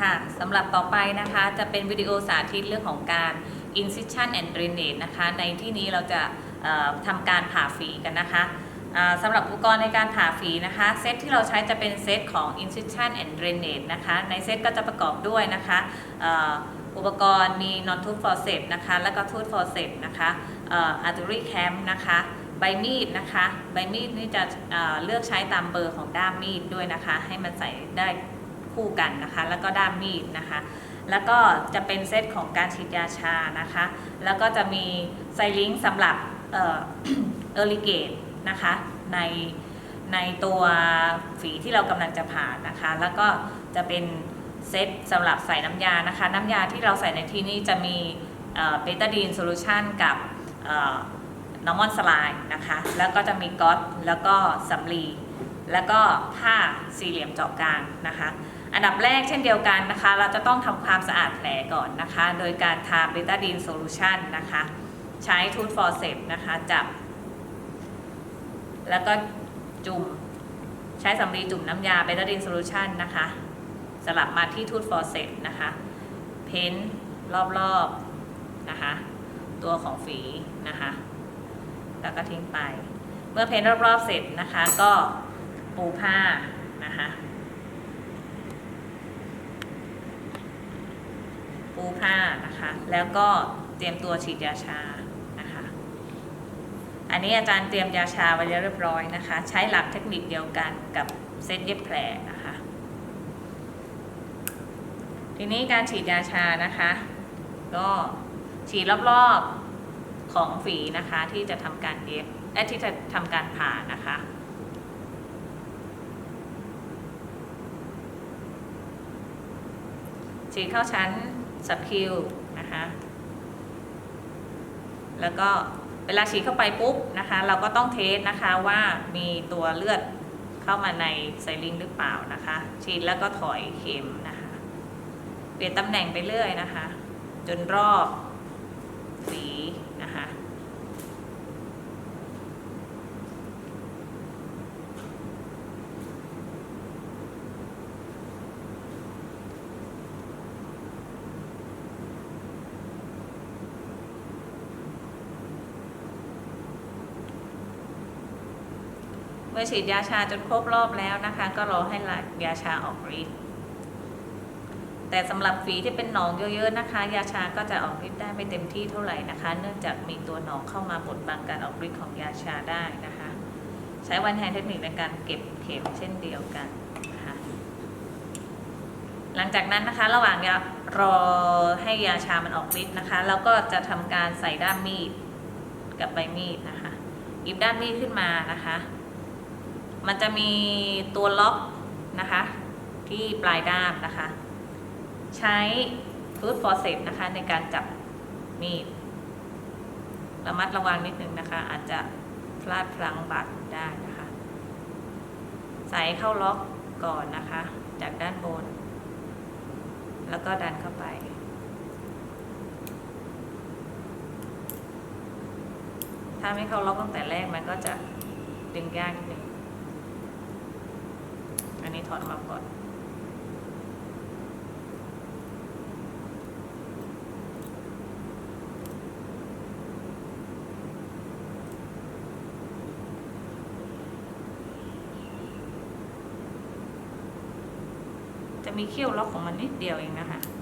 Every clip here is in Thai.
ค่ะสำหรับต่อไปนะคะจะเป็นวิดีโอสาธิตเรื่องของการ incision and drainage นะคะในที่นี้เราจะทำการผ่าฝีกันนะคะสำหรับอุปกรณ์ในการผ่าฝีนะคะเซตที่เราใช้จะเป็นเซตของ incision and drainage นะคะในเซตก็จะประกอบด้วยนะคะอุปกรณ์มี non tooth forceps นะคะแล้วก็ tooth forceps นะคะอ่อ artery clamp นะคะใบมีดนะคะ ใบมีดนี่จะเลือกใช้ตามเบอร์ของด้ามมีดด้วยนะคะ ให้มันใส่ได้ คู่กันนะคะ แล้วก็ด้ามมีดนะคะ แล้วก็จะเป็นเซตของการฉีดยาชานะคะ แล้วก็จะมีไซลิงสำหรับเออเออริเกตนะคะในในตัวฝีที่เรากำลังจะผ่านะคะ แล้วก็จะเป็นเซตสำหรับใส่น้ำยานะคะ น้ำยาที่เราใส่ในที่นี้จะมีเบต้าดีนโซลูชันกับนอร์มอนสไลน์นะคะ แล้วก็จะมีก๊อตแล้วก็สำลี แล้วก็ผ้าสี่เหลี่ยมเจาะกลางนะคะ อันดับแรกเช่นเดียวกันนะคะ เราจะต้องทำความสะอาดแผลก่อนนะคะ โดยการทาเบต้าดีนโซลูชันนะคะ ใช้ทูตฟอร์เซปนะคะ จับ แล้วก็จุ่ม ใช้สำลีจุ่มน้ำยาเบต้าดีนโซลูชันนะคะ สลับมาที่ทูตฟอร์เซปนะคะ เพ้นรอบๆนะคะ ตัวของฝีนะคะ แล้วก็ทิ้งไป เมื่อเพ้นรอบๆเสร็จนะคะ ก็ปูผ้านะคะ ปูผ้านะคะแล้วก็เตรียมตัวฉีดยาชานะคะ อันนี้อาจารย์เตรียมยาชาไว้เรียบร้อยนะคะ ใช้หลักเทคนิคเดียวกันกับเซตเย็บแผลนะคะ ทีนี้การฉีดยาชานะคะ ก็ฉีดรอบๆของฝีนะคะที่จะทำการเย็บเอ้ยที่จะทำการผ่านะคะฉีดเข้าชั้น สับคิวนะคะแล้วก็เวลาฉีดเข้าไปปุ๊บนะคะ เราก็ต้องเทสนะคะว่ามีตัวเลือดเข้ามาในไซลิงหรือเปล่านะคะ ฉีดแล้วก็ถอยเข็มนะคะ เปลี่ยนตำแหน่งไปเรื่อยนะคะ จนรอบสีนะคะ เมื่อฉีดยาชาจนครบรอบแล้วนะคะ ก็รอให้ยาชาออกฤทธิ์แต่สำหรับฝีที่เป็นหนองเยอะๆนะคะ ยาชาก็จะออกฤทธิ์ได้ไม่เต็มที่เท่าไหร่นะคะ เนื่องจากมีตัวหนองเข้ามาบดบังการออกฤทธิ์ของยาชาได้นะคะ ใช้วันแฮนเทคนิคในการเก็บเข็มเช่นเดียวกันนะคะหลังจากนั้นนะคะระหว่างยารอให้ยาชามันออกฤทธิ์นะคะแล้วก็จะทำการใส่ด้ามมีดกับใบมีดนะคะหยิบด้ามมีดขึ้นมานะคะ มันจะมีตัวล็อกนะคะ ที่ปลายด้ามนะคะ ใช้ฟูดฟอร์เซปนะคะ ในการจับมีดระมัดระวังนิดนึงนะคะ อาจจะพลาดพลั้งบาดได้นะคะ ใส่เข้าล็อกก่อนนะคะ จากด้านบน แล้วก็ดันเข้าไปถ้าไม่เข้าล็อกตั้งแต่แรกมันก็จะดึงยากนิดนึง นนี้ถอดความก่อนจะมีเขี้ยวล็อกของมันนิดเดียวเองนะคะ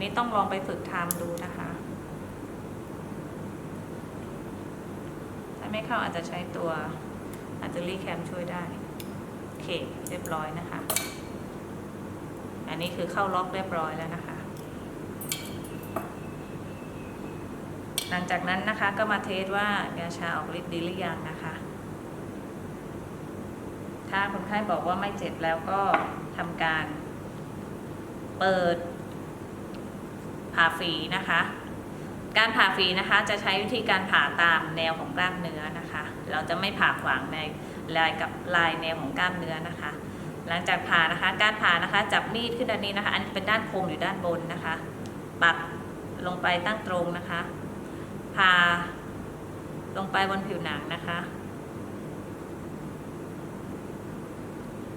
นนี้ต้องลองไปฝึกทำดูนะคะถ้าไม่เข้าอาจจะใช้ตัวอาจจะรีแคมช่วยได้ โอเค เรียบร้อยนะคะ อันนี้คือเข้าล็อกเรียบร้อยแล้วนะคะ หลังจากนั้นนะคะก็มาเทสว่ายาชาออกฤทธิ์ดีหรือยังนะคะ ถ้าคนไข้บอกว่าไม่เจ็บแล้วก็ทำการเปิด ผ่าฝีนะคะ การผ่าฝีนะคะจะใช้วิธีการผ่าตามแนวของกล้ามเนื้อนะคะ เราจะไม่ผ่าขวางในลายกับลายแนวของกล้ามเนื้อนะคะ หลังจากผ่านะคะ การผ่านะคะจับมีดขึ้นด้านนี้นะคะ อันเป็นด้านโคมอยู่ด้านบนนะคะ ปักลงไปตั้งตรงนะคะ ผ่าลงไปบนผิวหนังนะคะ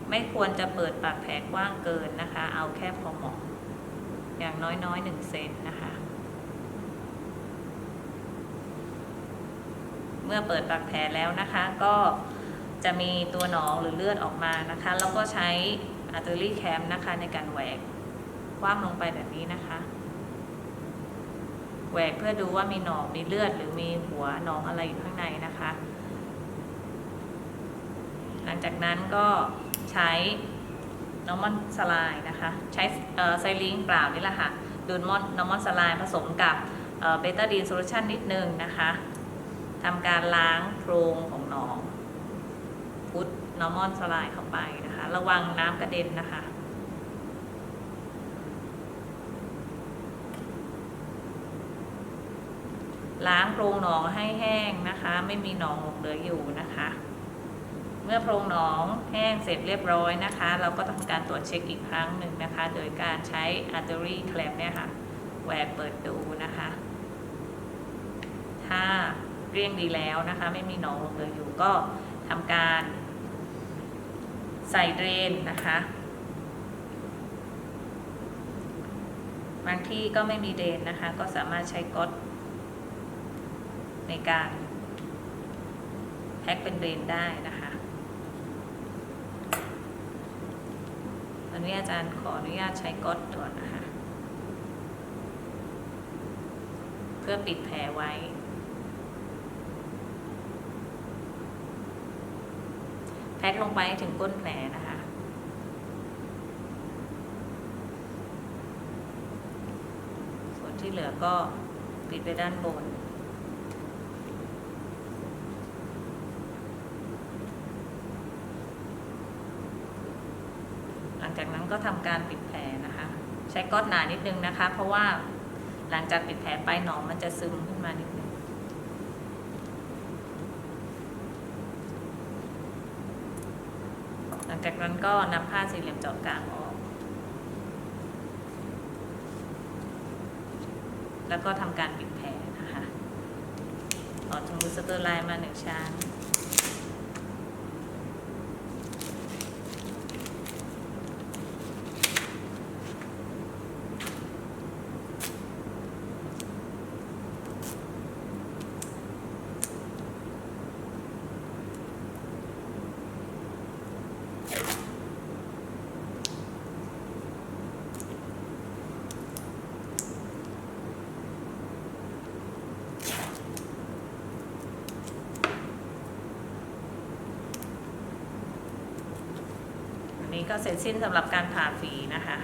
ไม่ควรจะเปิดปากแผลกว้างเกินนะคะ เอาแค่พอเหมาะ อย่างน้อยๆหนึ่งเซนนะคะ เมื่อเปิดปากแผลแล้วนะคะก็จะมีตัวหนองหรือเลือดออกมานะคะ แล้วก็ใช้อาร์เตอรี่แคมนะคะในการแหวกคว้ามลงไปแบบนี้นะคะ แหวกเพื่อดูว่ามีหนองมีเลือดหรือมีหัวหนองอะไรอยู่ข้างในนะคะ หลังจากนั้นก็ใช้ น้อมอนสลายนะคะใช้ไซลิงเปล่านี่แหละค่ะดูดมอนน้อมอนสลายผสมกับเบต้าดีนโซลูชันนิดนึงนะคะทำการล้างโพรงของหนองพุทนอร์มอนสลายเข้าไปนะคะ ระวังน้ำกระเด็นนะคะล้างโพรงหนองให้แห้งนะคะ ไม่มีหนองหลงเหลืออยู่นะคะ เมื่อโพรงหนองแห้งเสร็จเรียบร้อยนะคะ เราก็ทำการตรวจเช็คอีกครั้งหนึ่งนะคะ โดยการใช้ artery clamp เนี่ยค่ะแหวกเปิดดูนะคะ ถ้าเรียงดีแล้วนะคะ ไม่มีหนองลงเหลืออยู่ก็ทำการใส่เดรนนะคะบางที่ก็ไม่มีเดรนนะคะ ก็สามารถใช้ก๊อตในการแพ็คเป็นเดรนได้นะคะ วันนี้อาจารย์ขออนุญาตใช้ก๊อตก่อนนะคะ เพื่อปิดแผลไว้ แพ็คลงไปถึงก้นแผลนะคะส่วนที่เหลือก็ปิดไปด้านบน หลังจา ก็ทำการปิดแผลนะคะ ใช้ก้อนหนานิดนึงนะคะ เพราะว่าหลังจากปิดแผลไปหนองมันจะซึมขึ้นมานิดนึงหลังจากนั้นก็นำผ้าสี่เหลี่ยมเจาะกลางออก แล้วก็ทำการปิดแผลนะคะต่อถุงมือสเตอร์ไลน์มาหนึ่งชั้น นี้ก็เสร็จสิ้นสำหรับการผ่าฝีนะคะ